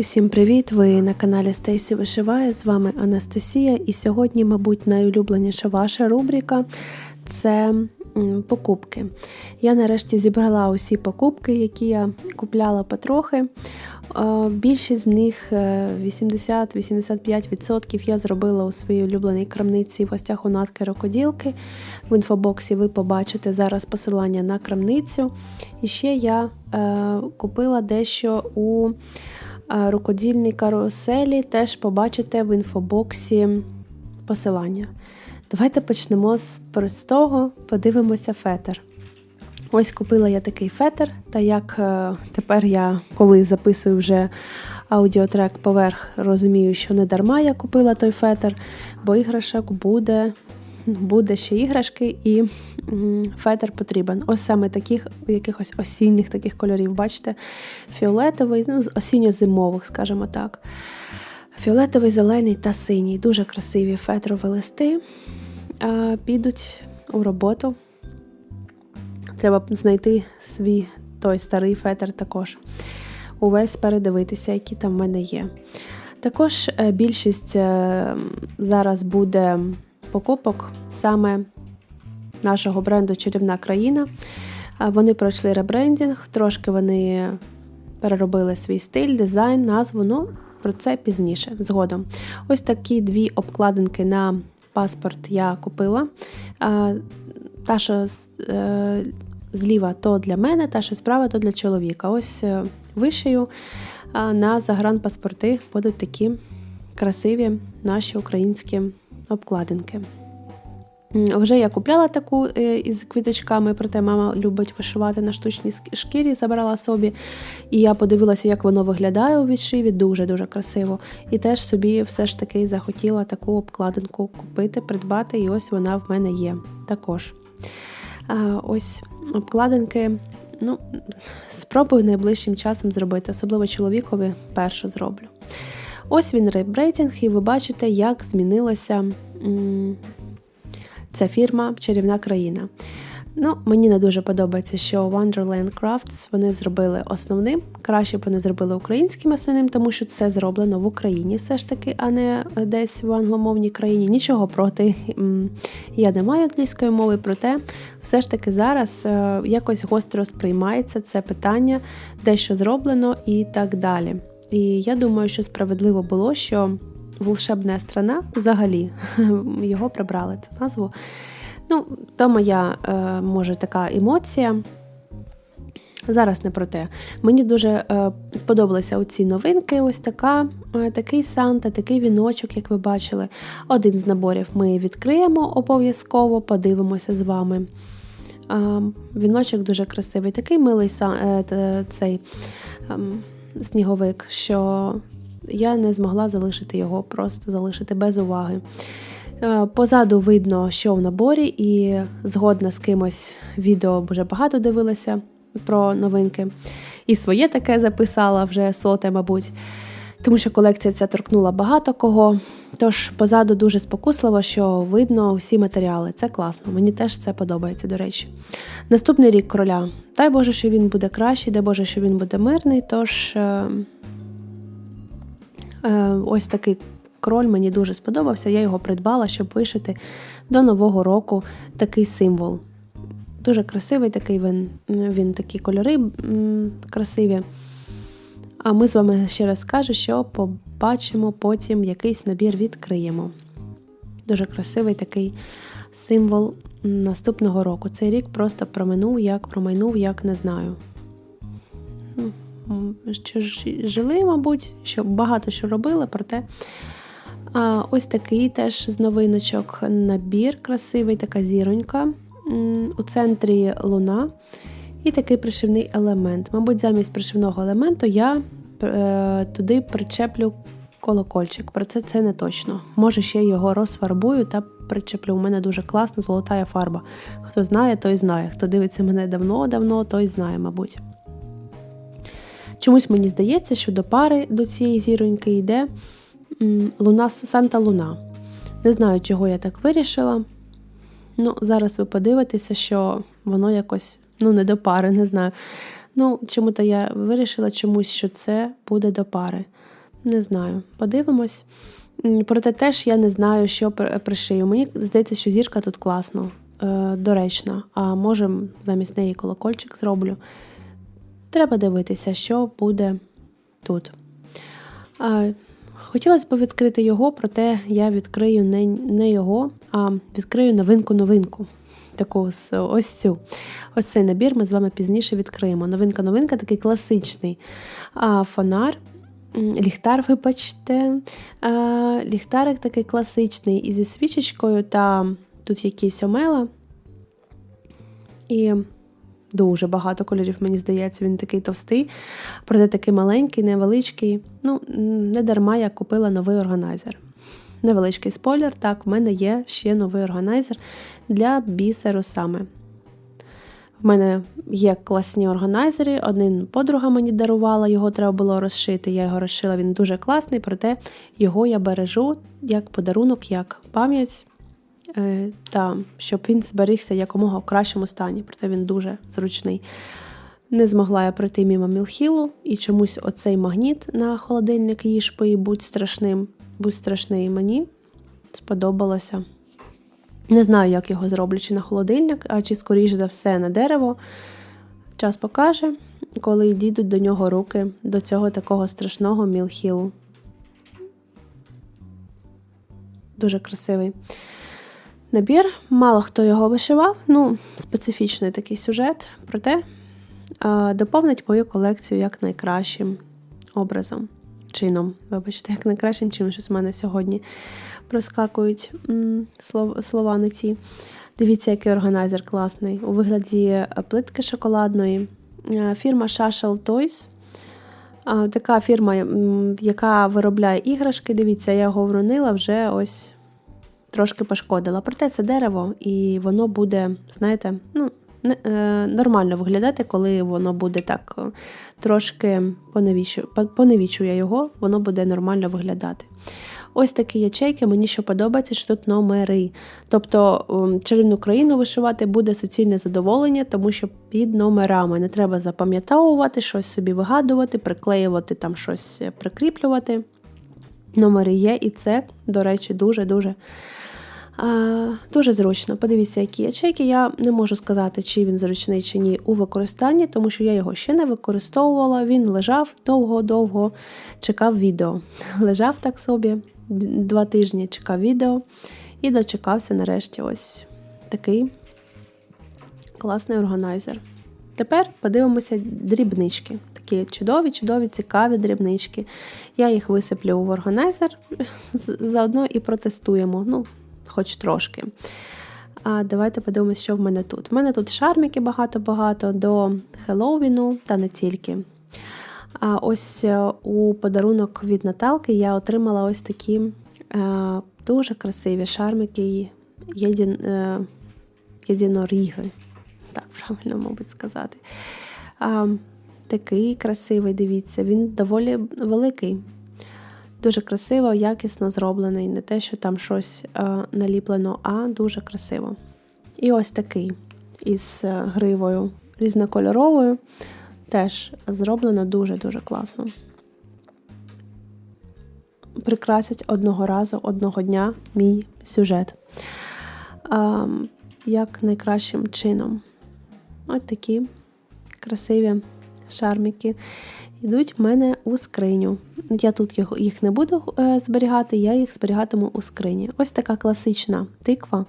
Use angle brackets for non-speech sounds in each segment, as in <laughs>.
Усім привіт! Ви на каналі Стейсі Вишиває. З вами Анастасія. І сьогодні, мабуть, найулюбленіша ваша рубрика це покупки. Я нарешті зібрала усі покупки, які я купляла потрохи. Е, Більшість з них, е, 80-85%, я зробила у своїй улюбленій крамниці в гостях у Натки Рокоділки. В інфобоксі ви побачите зараз посилання на крамницю. І ще я е, купила дещо у рукодільній каруселі, теж побачите в інфобоксі посилання. Давайте почнемо з простого, подивимося фетр. Ось купила я такий фетр, та як е, тепер я, коли записую вже аудіотрек поверх, розумію, що не дарма я купила той фетр, бо іграшок буде, буде ще іграшки, і фетр потрібен. Ось саме таких якихось осінніх таких кольорів, бачите, фіолетовий, ну, з осінньо-зимових, скажімо так. Фіолетовий, зелений та синій. Дуже красиві фетрові листи. Підуть у роботу. Треба знайти свій той старий фетр також. Увесь передивитися, які там в мене є. Також е, більшість е, зараз буде покупок саме нашого бренду Чарівна країна. Вони пройшли ребрендінг, трошки вони переробили свій стиль, дизайн, назву. Ну, про це пізніше, згодом. Ось такі дві обкладинки на паспорт я купила. Та, що е, зліва, то для мене, та, що справа, то для чоловіка. Ось е, вишию на загранпаспорти будуть такі красиві наші українські обкладинки. Вже я купляла таку е, із квіточками, проте мама любить вишивати на штучній шкірі, забрала собі. І я подивилася, як воно виглядає у відшиві, дуже-дуже красиво. І теж собі все ж таки захотіла таку обкладинку купити, придбати, і ось вона в мене є також. Ось обкладинки. Ну, спробую найближчим часом зробити, особливо чоловікові першу зроблю. Ось він ребрейтинг, і ви бачите, як змінилася ця фірма Чарівна країна. Ну, мені не дуже подобається, що Wonderland Crafts вони зробили основним. Краще б вони зробили українським основним, тому що це зроблено в Україні все ж таки, а не десь в англомовній країні. Нічого проти я не маю англійської мови, проте все ж таки зараз е, якось гостро сприймається це питання, де що зроблено і так далі. І я думаю, що справедливо було, що волшебна страна взагалі <laughs> його прибрали цю назву. Ну, то моя, е, може, така емоція. Зараз не про те. Мені дуже е, сподобалися оці новинки. Ось така, е, такий санта, такий віночок, як ви бачили. Один з наборів ми відкриємо обов'язково, подивимося з вами. Е, віночок дуже красивий, такий милий цей е, сніговик, що я не змогла залишити його, просто залишити без уваги. Е, Позаду видно, що в наборі, і згодна з кимось відео вже багато дивилася про новинки. І своє таке записала вже соте, мабуть. Тому що колекція ця торкнула багато кого. Тож позаду дуже спокусливо, що видно всі матеріали. Це класно. Мені теж це подобається, до речі. Наступний рік короля. Дай Боже, що він буде кращий, дай Боже, що він буде мирний. Тож е, е, ось такий кроль мені дуже сподобався. Я його придбала, щоб вишити до Нового року такий символ. Дуже красивий такий він, він такі кольори красиві. А ми з вами ще раз скажу, що побачимо потім якийсь набір відкриємо. Дуже красивий такий символ наступного року. Цей рік просто проминув, як промайнув, як не знаю. Ну, Що ж жили, мабуть, що багато що робили, проте а, ось такий теж з новиночок набір красивий, така зіронька. У центрі луна і такий пришивний елемент. Мабуть, замість пришивного елементу я е, туди причеплю колокольчик. Про це це не точно. Може, ще його розфарбую та причеплю. У мене дуже класна золотая фарба. Хто знає, той знає. Хто дивиться мене давно-давно, той знає, мабуть. Чомусь мені здається, що до пари до цієї зіроньки йде луна Санта Луна. Не знаю, чого я так вирішила. Ну, зараз ви подивитеся, що воно якось ну, не до пари, не знаю. Ну, чому-то я вирішила чомусь, що це буде до пари. Не знаю, подивимось. Проте теж я не знаю, що пришию. Мені здається, що зірка тут класно, е, доречна. А може, замість неї колокольчик зроблю. Треба дивитися, що буде тут. Хотілося б відкрити його, проте я відкрию не, не його, а відкрию новинку-новинку. Таку ось цю. Ось цей набір ми з вами пізніше відкриємо. Новинка-новинка такий класичний а, фонар. Ліхтар, вибачте. А, ліхтарик такий класичний і зі свічечкою, та тут якісь омела. І дуже багато кольорів, мені здається, він такий товстий, проте такий маленький, невеличкий. Ну, не дарма я купила новий органайзер. Невеличкий спойлер, так, в мене є ще новий органайзер для бісеру саме. В мене є класні органайзери. Один подруга мені дарувала, його треба було розшити. Я його розшила, він дуже класний, проте його я бережу як подарунок, як пам'ять, е, та щоб він зберігся якомога в кращому стані, проте він дуже зручний. Не змогла я пройти мимо Мілхілу, і чомусь оцей магніт на холодильник їж пий, будь страшним, будь страшний мені сподобалося. Не знаю, як його зроблю, чи на холодильник, а чи, скоріш за все, на дерево. Час покаже, коли дійдуть до нього руки, до цього такого страшного мілхілу. Дуже красивий набір. Мало хто його вишивав, ну, специфічний такий сюжет, проте доповнить мою колекцію як найкращим образом, чином. Вибачте, як найкращим чином, щось в мене сьогодні проскакують слова не ці. Дивіться, який органайзер класний. У вигляді е, плитки шоколадної. Е, Фірма Shashel Toys. Така фірма, яка виробляє іграшки. Дивіться, я його вронила, вже ось трошки пошкодила. Проте це дерево, і воно буде, знаєте, ну, нормально виглядати, коли воно буде так е, трошки поневічу, по- поневічує його, воно буде нормально виглядати. Ось такі ячейки, мені що подобається, що тут номери. Тобто чарівну країну вишивати буде суцільне задоволення, тому що під номерами не треба запам'ятовувати, щось собі вигадувати, приклеювати там щось е, прикріплювати. Номери є, і це, до речі, дуже-дуже дуже зручно. Подивіться, які ячейки. Я не можу сказати, чи він зручний чи ні у використанні, тому що я його ще не використовувала. Він лежав довго-довго, чекав відео. <laughs> Лежав так собі два тижні, чекав відео і дочекався нарешті ось такий класний органайзер. Тепер подивимося дрібнички. Такі чудові, чудові, цікаві дрібнички. Я їх висиплю в органайзер, <laughs> заодно і протестуємо, ну, хоч трошки. А давайте подивимося, що в мене тут. У мене тут шарміки багато-багато до Хеллоуіну та не тільки. А ось е, у подарунок від Наталки я отримала ось такі е, дуже красиві шармики єдин, е, єдиноріги. Так, правильно, мабуть, сказати. А, такий красивий, дивіться, він доволі великий. Дуже красиво, якісно зроблений. Не те, що там щось е, наліплено, а дуже красиво. І ось такий із е, гривою різнокольоровою. Теж зроблено дуже-дуже класно. Прикрасять одного разу, одного дня мій сюжет. А, як найкращим чином. Ось такі красиві шарміки йдуть в мене у скриню. Я тут їх- не буду е, зберігати, я їх зберігатиму у скрині. Ось така класична тиква.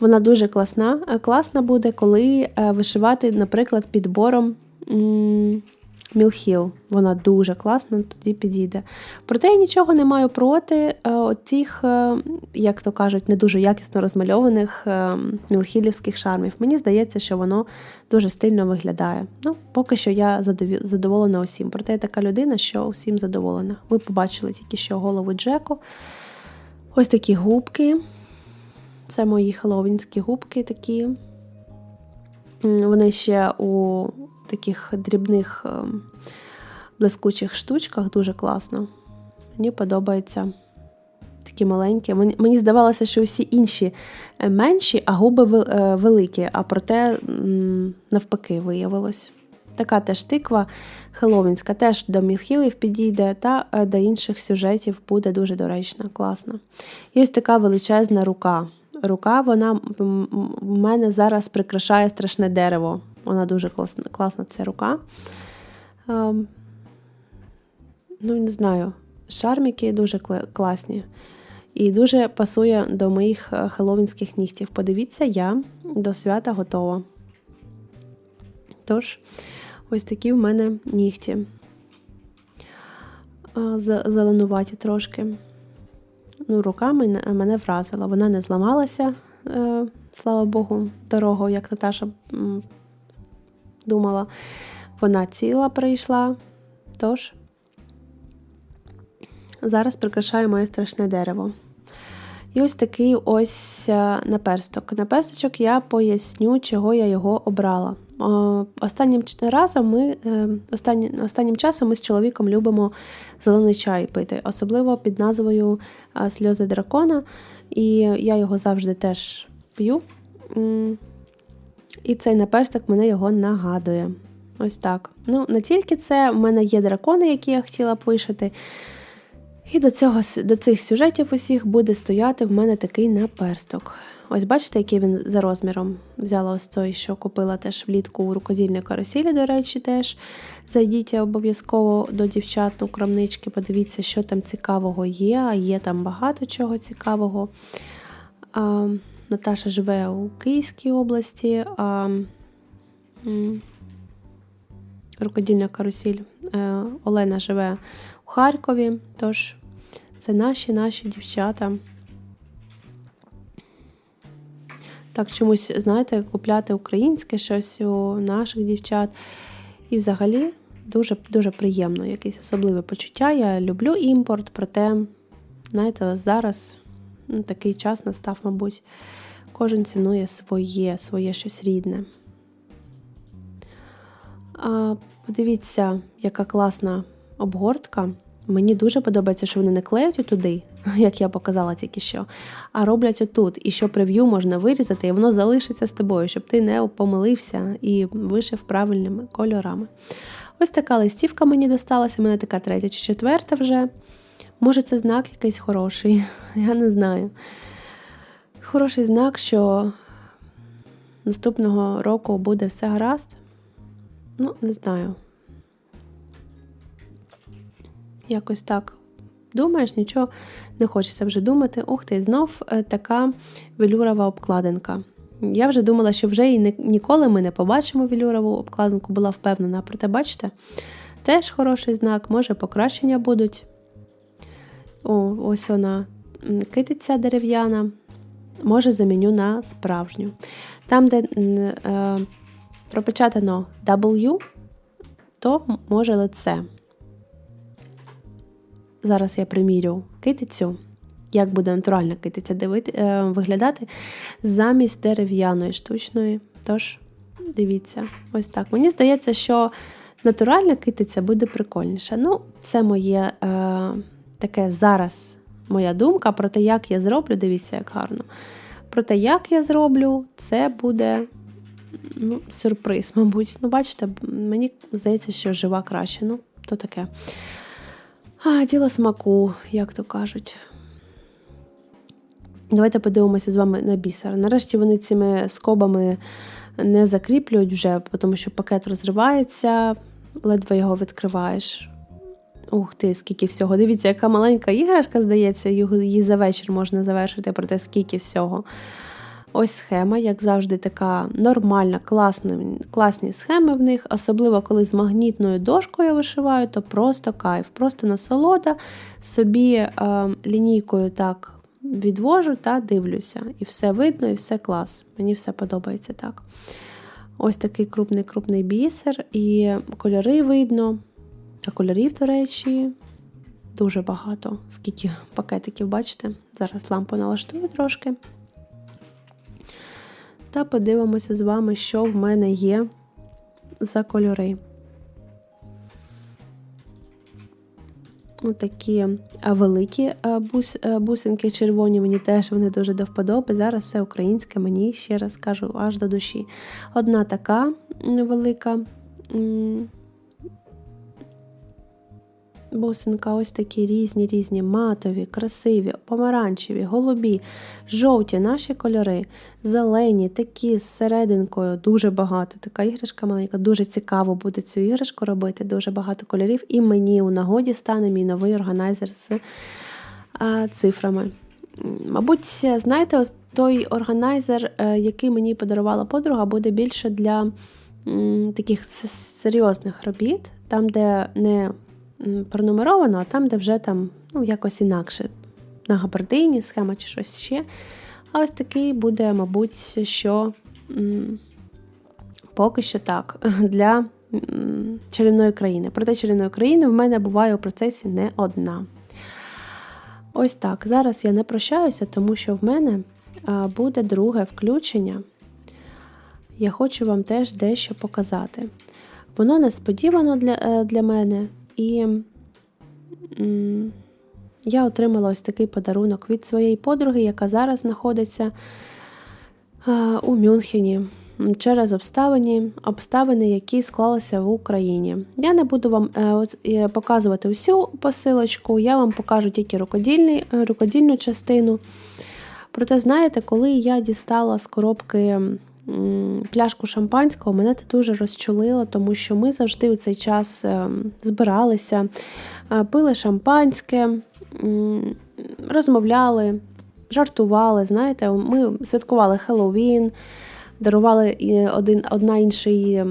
Вона дуже класна. Е, Класна буде, коли е, вишивати, наприклад, підбором Мілхіл. Вона дуже класно тоді підійде. Проте я нічого не маю проти е, цих, як то кажуть, не дуже якісно розмальованих е, мілхілівських шармів. Мені здається, що воно дуже стильно виглядає. Ну, поки що я задоволена усім. Проте я така людина, що усім задоволена. Ви побачили тільки що голову Джеку. Ось такі губки. Це мої хеллоуінські губки такі. Вони ще у таких дрібних ем, блискучих штучках дуже класно. Мені подобається такі маленькі. Мені, здавалося, що всі інші е, менші, а губи е, великі, а проте навпаки виявилось. Така теж тиква хеловінська, теж до мілхілів підійде, та е, до інших сюжетів буде дуже доречна, класна. І ось така величезна рука. Рука, вона в мене зараз прикрашає страшне дерево. Вона дуже класна, класна ця рука. Ем, ну, не знаю, шарміки дуже класні. І дуже пасує до моїх е, хеловінських нігтів. Подивіться, я до свята готова. Тож, ось такі в мене нігті. Зеленуваті трошки. Ну, Рука мене вразила. Вона не зламалася, е, слава Богу, дорогою, як Наташа думала. Вона ціла прийшла. Тож, зараз прикрашаю моє страшне дерево. І ось такий ось е, наперсток. Наперсточок я поясню, чого я його обрала. Останнім разом ми, е, останнім, останнім часом ми з чоловіком любимо зелений чай пити, особливо під назвою е, Сльози дракона. І я його завжди теж п'ю. І цей наперсток мене його нагадує. Ось так. Ну, Не тільки це, в мене є дракони, які я хотіла вишити. І до цього, до цих сюжетів усіх буде стояти в мене такий наперсток. Ось бачите, який він за розміром. Взяла ось той, що купила теж влітку у рукодільній карусілі, до речі, теж. Зайдіть обов'язково до дівчат у крамнички, подивіться, що там цікавого є, а є там багато чого цікавого. А, Наташа живе у Київській області, а рукодільна карусіль е, Олена живе у Харкові. Тож це наші наші дівчата. Так, чомусь, знаєте, купляти українське щось у наших дівчат. І взагалі дуже дуже приємно, якесь особливе почуття. Я люблю імпорт, проте, знаєте, зараз ну, такий час настав, мабуть, кожен цінує своє, своє щось рідне. А, Подивіться, яка класна обгортка. Мені дуже подобається, що вони не клеють туди, <laughs> як я показала тільки що, а роблять отут. І що прев'ю можна вирізати, і воно залишиться з тобою, щоб ти не помилився і вишив правильними кольорами. Ось така листівка мені досталася, мене така третя чи четверта вже. Може, це знак якийсь хороший, <laughs> я не знаю. Хороший знак, що наступного року буде все гаразд. Ну, не знаю. Якось так думаєш, нічого не хочеться вже думати. Ух ти, знов е, така велюрова обкладинка. Я вже думала, що вже і ніколи ми не побачимо велюрову обкладинку, була впевнена. Проте, бачите, теж хороший знак, може покращення будуть. О, Ось вона китиця дерев'яна. Може, заміню на справжню. Там, де е, пропечатано W, то може лице. Зараз я примірю китицю, як буде натуральна китиця дивити, е, виглядати замість дерев'яної штучної. Тож, дивіться, ось так. Мені здається, що натуральна китиця буде прикольніша. Ну, це моє е, таке зараз моя думка про те, як я зроблю, дивіться, як гарно. Про те, як я зроблю, це буде ну, сюрприз, мабуть. Ну, бачите, мені здається, що жива краще. Ну, то таке. А, діло смаку, як то кажуть. Давайте подивимося з вами на бісер. Нарешті вони цими скобами не закріплюють вже, тому що пакет розривається, ледве його відкриваєш. Ух ти, скільки всього. Дивіться, яка маленька іграшка, здається, її за вечір можна завершити, проте скільки всього. Ось схема, як завжди, така нормальна, класна, класні схеми в них, особливо коли з магнітною дошкою вишиваю, то просто кайф, просто насолода. Собі е, лінійкою так відвожу та дивлюся. І все видно, і все клас. Мені все подобається так. Ось такий крупний-крупний бісер, і кольори видно. А кольорів, до речі, дуже багато. Скільки пакетиків, бачите? Зараз лампу налаштую трошки та подивимося з вами, що в мене є за кольори. Отакі великі бус, бусинки червоні, мені теж вони дуже до вподоби. Зараз все українське, мені ще раз кажу, аж до душі. Одна така велика бусинка ось такі різні, різні, матові, красиві, помаранчеві, голубі, жовті наші кольори, зелені, такі з серединкою, дуже багато. Така іграшка маленька, дуже цікаво буде цю іграшку робити, дуже багато кольорів. І мені у нагоді стане мій новий органайзер з а, цифрами. Мабуть, знаєте, той органайзер, е, який мені подарувала подруга, буде більше для таких серйозних робіт, там, де не пронумеровано, а там, де вже там ну, якось інакше. На габардині, схема чи щось ще. А ось такий буде, мабуть, що поки що так, <laughs> для чарівної країни. Проте чарівної країни в мене буває у процесі не одна. Ось так. Зараз я не прощаюся, тому що в мене буде друге включення. Я хочу вам теж дещо показати. Воно несподівано для, е, для мене. І я отримала ось такий подарунок від своєї подруги, яка зараз знаходиться у Мюнхені через обставини, обставини, які склалися в Україні. Я не буду вам е, показувати усю посилочку, я вам покажу тільки рукодільний, рукодільну частину. Проте, знаєте, коли я дістала з коробки пляшку шампанського, мене це дуже розчулило, тому що ми завжди у цей час е, збиралися, е, пили шампанське, розмовляли, жартували. Знаєте, ми святкували Хеллоуін, дарували один, одна інший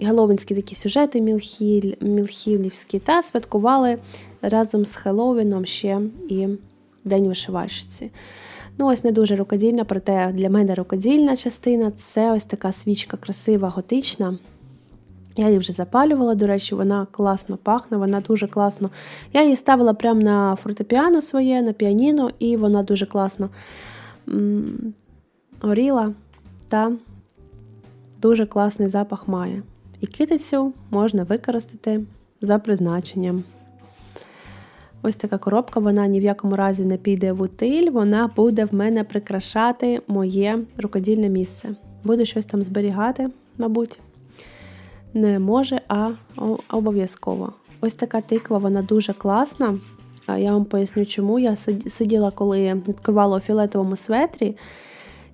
геловінські такі сюжети мілхіль, мілхілівські, та святкували разом з Хеллоуіном ще і День вишивальщиці. Ну, ось не дуже рукодільна, проте для мене рукодільна частина це ось така свічка красива, готична. Я її вже запалювала, до речі, вона класно пахне, вона дуже класно. Я її ставила прямо на фортепіано своє, на піаніно, і вона дуже класно горіла та дуже класний запах має. І китицю можна використати за призначенням. Ось така коробка, вона ні в якому разі не піде в утиль, вона буде в мене прикрашати моє рукодільне місце. Буду щось там зберігати, мабуть. Не може, а обов'язково. Ось така тиква, вона дуже класна. Я вам поясню, чому. Я сиділа, коли відкривала у фіолетовому светрі.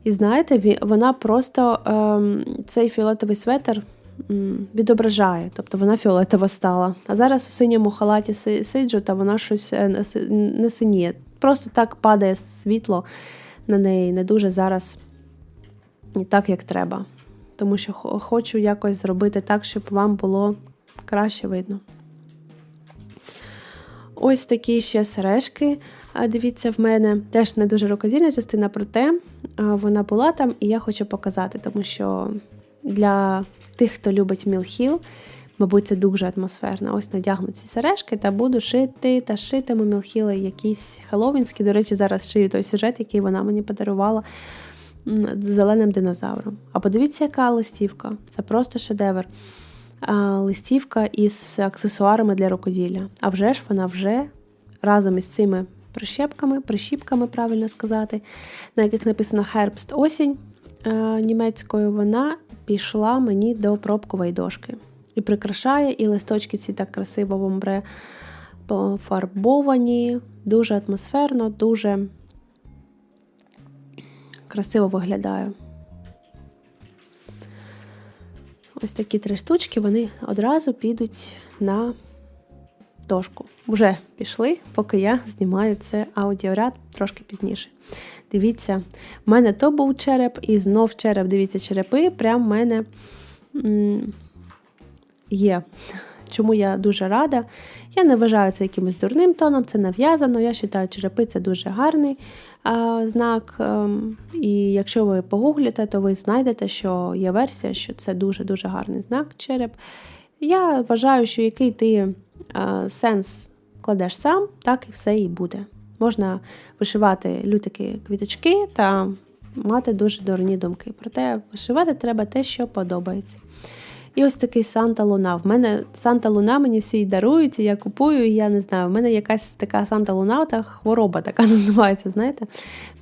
І знаєте, вона просто ем, цей фіолетовий светр відображає, тобто вона фіолетова стала. А зараз в синьому халаті сиджу, та вона щось е, не синіє. Просто так падає світло на неї, не дуже зараз не так, як треба. Тому що хочу якось зробити так, щоб вам було краще видно. Ось такі ще сережки, дивіться, в мене теж не дуже рукодільна частина, проте вона була там, і я хочу показати, тому що для тих, хто любить Мілхіл, мабуть, це дуже атмосферно. Ось надягну ці сережки та буду шити та шитиму Мілхіли якісь хеллоуінські. До речі, зараз шию той сюжет, який вона мені подарувала з зеленим динозавром. А подивіться, яка листівка. Це просто шедевр. Листівка із аксесуарами для рукоділля. А вже ж вона вже разом із цими прищепками, прищіпками, правильно сказати, на яких написано Herbst осінь німецькою, вона пішла мені до пробкової дошки. І прикрашає, і листочки ці так красиво в омбре пофарбовані, дуже атмосферно, дуже красиво виглядає. Ось такі три штучки, вони одразу підуть на дошку. Вже пішли, поки я знімаю це аудіоряд трошки пізніше. Дивіться, в мене то був череп, і знов череп, дивіться, черепи прям в мене є. Чому я дуже рада. Я не вважаю це якимось дурним тоном, це нав'язано. Я вважаю, черепи це дуже гарний а, знак. А, ем, і якщо ви погуглите, то ви знайдете, що є версія, що це дуже-дуже гарний знак череп. Я вважаю, що який ти сенс кладеш сам, так і все і буде. Можна вишивати лютики квіточки та мати дуже дурні думки. Проте вишивати треба те, що подобається. І ось такий Санта Луна. В мене Санта Луна мені всі дарують, я купую, і я не знаю, в мене якась така Санта Луна, та хвороба така <laughs> називається. знаєте.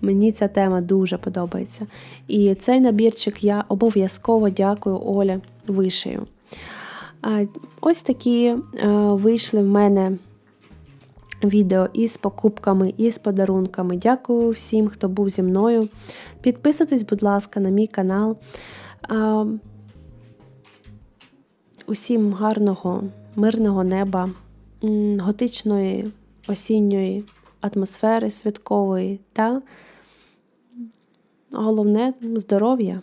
Мені ця тема дуже подобається. І цей набірчик я обов'язково дякую Олі вишию. Ось такі е, вийшли в мене відео із покупками, і з подарунками. Дякую всім, хто був зі мною. Підписуйтесь, будь ласка, на мій канал. Усім гарного, мирного неба, готичної осінньої атмосфери святкової та головне здоров'я.